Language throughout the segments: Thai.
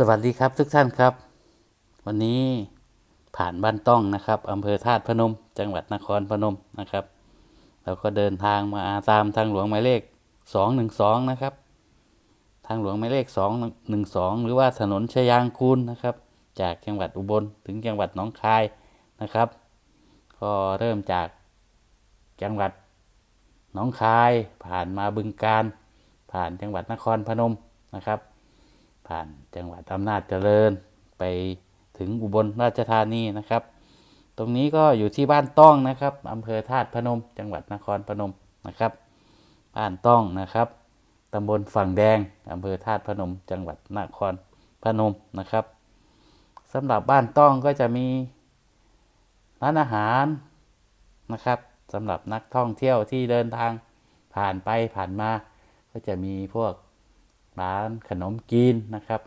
สวัสดีครับทุกท่านครับ วันนี้ผ่านบ้านต้องนะครับอำเภอธาตุพนม จังหวัดนครพนมนะครับเราก็เดินทางมาตามทางหลวงหมายเลขสองหนึ่งสองนะครับ ทางหลวงหมายเลขสองหนึ่งสองหรือว่าถนนชยางกูลนะครับ จากจังหวัดอุบลถึงจังหวัดหนองคายนะครับ ก็เริ่มจากจังหวัดหนองคายผ่านมาบึงการ ผ่านจังหวัดนครพนมนะครับ ผ่านจังหวัดอำนาจเจริญไปถึงอุบลราชธานีนะครับ ตรงนี้ก็อยู่ที่บ้านต้องนะครับอำเภอธาตุพนม จังหวัดนครพนมนะครับ บ้านต้องนะครับตำบลฝั่งแดงอำเภอธาตุพนม จังหวัดนครพนมนะครับสำหรับบ้านต้องก็จะมีร้านอาหารนะครับสำหรับนักท่องเที่ยวที่เดินทางผ่านไปผ่านมา ก็จะมีพวก ร้านขนมกินนะครับ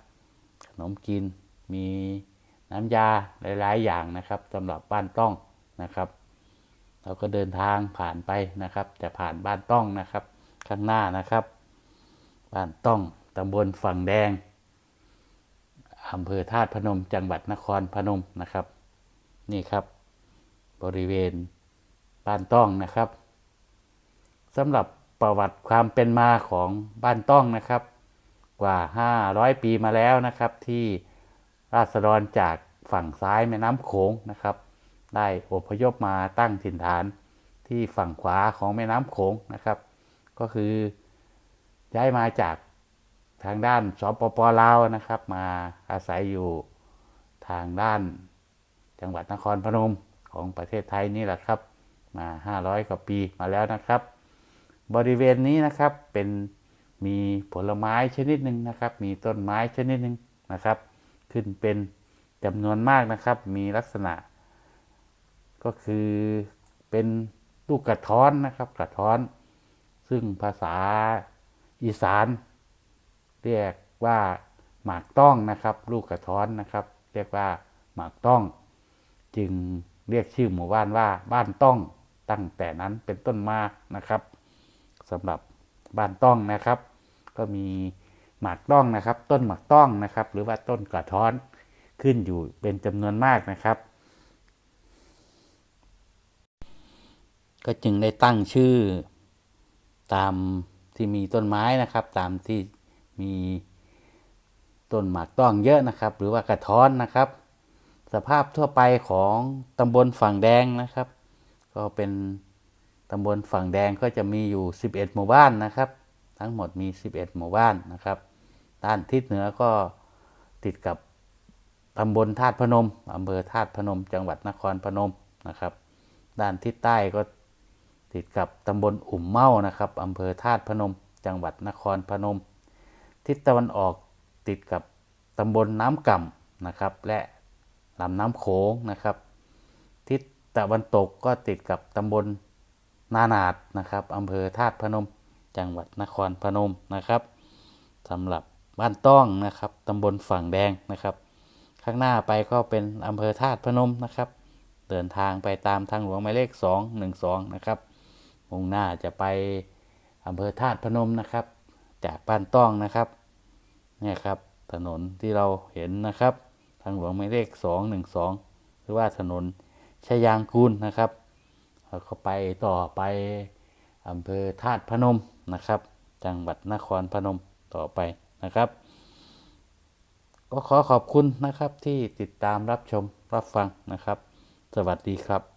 ขนมกินมีน้ำยาหลาย ๆ อย่างนะครับสำหรับบ้านต้องนะครับ เราก็เดินทางผ่านไปนะครับจะผ่านบ้านต้องนะครับ ข้างหน้านะครับ บ้านต้องตำบลฝั่งแดงอำเภอธาตุพนมจังหวัดนครพนมนะครับ นี่ครับ บริเวณบ้านต้องนะครับสำหรับประวัติความเป็นมาของบ้านต้องนะครับ กว่า 500 ปีมาแล้วนะครับ ที่ราษฎรจากฝั่งซ้ายแม่น้ำโขงนะครับ ได้อพยพมาตั้งถิ่นฐานที่ฝั่งขวาของแม่น้ำโขงนะครับ ก็คือย้ายมาจากทางด้านสปปลาวนะครับ มาอาศัยอยู่ทางด้านจังหวัดนครพนมของประเทศไทยนี่แหละครับ มา 500 กว่าปีมาแล้วนะครับ บริเวณนี้นะครับเป็น มีผลไม้ชนิดหนึ่งนะครับ มีต้นไม้ชนิดหนึ่งนะครับ ขึ้นเป็นจำนวนมากนะครับ มีลักษณะ ก็คือเป็นลูกกระท้อนนะครับ กระท้อน ซึ่งภาษาอีสาน เรียกว่าหมากต้องนะครับ ลูกกระท้อนนะครับ เรียกว่าหมากต้อง จึงเรียกชื่อหมู่บ้านว่าบ้านต้องตั้งแต่นั้นเป็นต้นมานะครับสำหรับบ้านต้องนะครับ ก็มีหมากต้องนะครับ ต้นหมากต้องนะครับ หรือว่าต้นกระท้อนขึ้นอยู่เป็นจำนวนมากนะครับ ก็จึงได้ตั้งชื่อตามที่มีต้นไม้นะครับ ตามที่มีต้นหมากต้องเยอะนะครับ หรือว่ากระท้อนนะครับ สภาพทั่วไปของตำบลฝั่งแดงนะครับ ก็เป็นตำบลฝั่งแดงก็จะมีอยู่ 11 หมู่บ้านนะครับ ทั้งหมดมี 11 หมู่บ้านนะครับด้านทิศเหนือก็ติดกับตำบลธาตุพนมอำเภอธาตุพนม จังหวัดนครพนมนะครับ ด้านทิศใต้ก็ติดกับตำบลอุ่มเมานะครับอำเภอธาตุพนม จังหวัดนครพนม ทิศตะวันออกติดกับตำบลน้ำก่ำนะครับ และลำน้ำโขงนะครับ ทิศตะวันตกก็ติดกับตำบลนานาดนะครับอำเภอธาตุพนม จังหวัดนครพนมนะครับสำหรับบ้านต้องนะครับตำบลฝั่งแดงนะครับ ข้างหน้าไปก็เป็นอำเภอธาตุพนมนะครับ เดินทางไปตามทางหลวงหมายเลข 212 นะครับมุ่งหน้าจะไปอำเภอธาตุพนมนะครับ จากบ้านต้องนะครับเนี่ยครับถนนที่เราเห็นนะครับ ทางหลวงหมายเลข 212 หรือว่าถนนชยางกูลนะครับแล้วก็ไปต่อไปอำเภอธาตุพนม นะครับ จังหวัดนครพนมต่อไปนะครับ ก็ขอขอบคุณนะครับที่ติดตามรับชมรับฟังนะครับ สวัสดีครับ